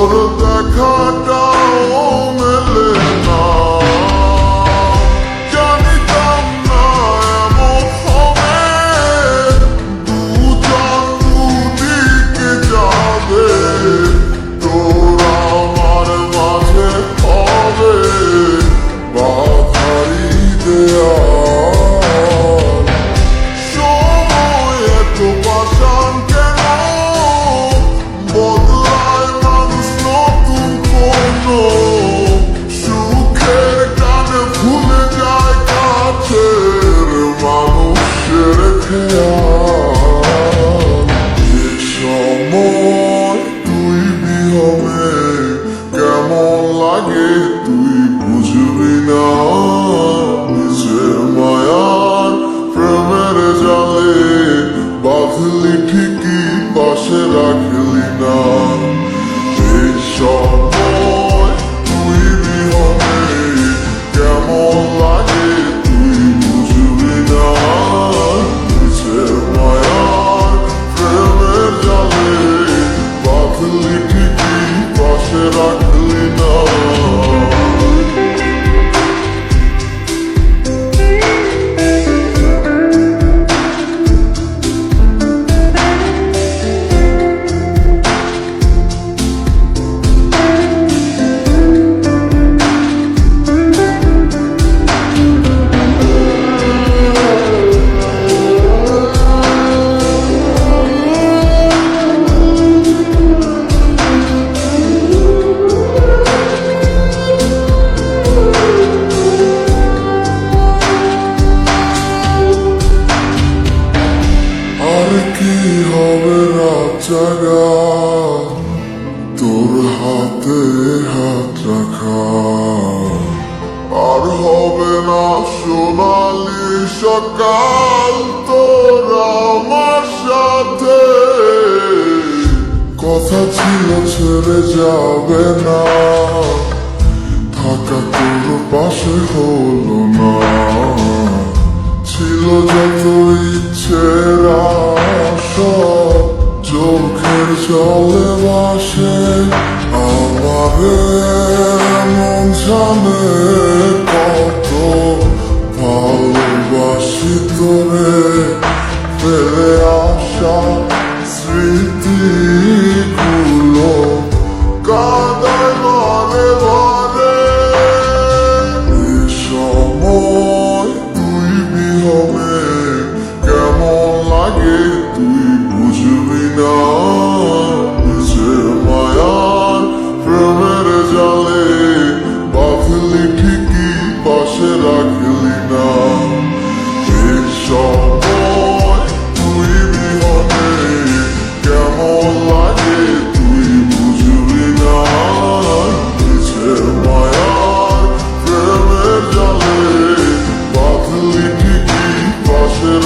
Lord of the Cardinals. হাতে হাত রাখা। আর হবে না সোনালি সকাল, তোরা আমার সাথে। কথা ছিল, ছেড়ে যাবে না। থাকা তোর পাশে হলো না। ছিল যত ইচ্ছে namı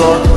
Lord.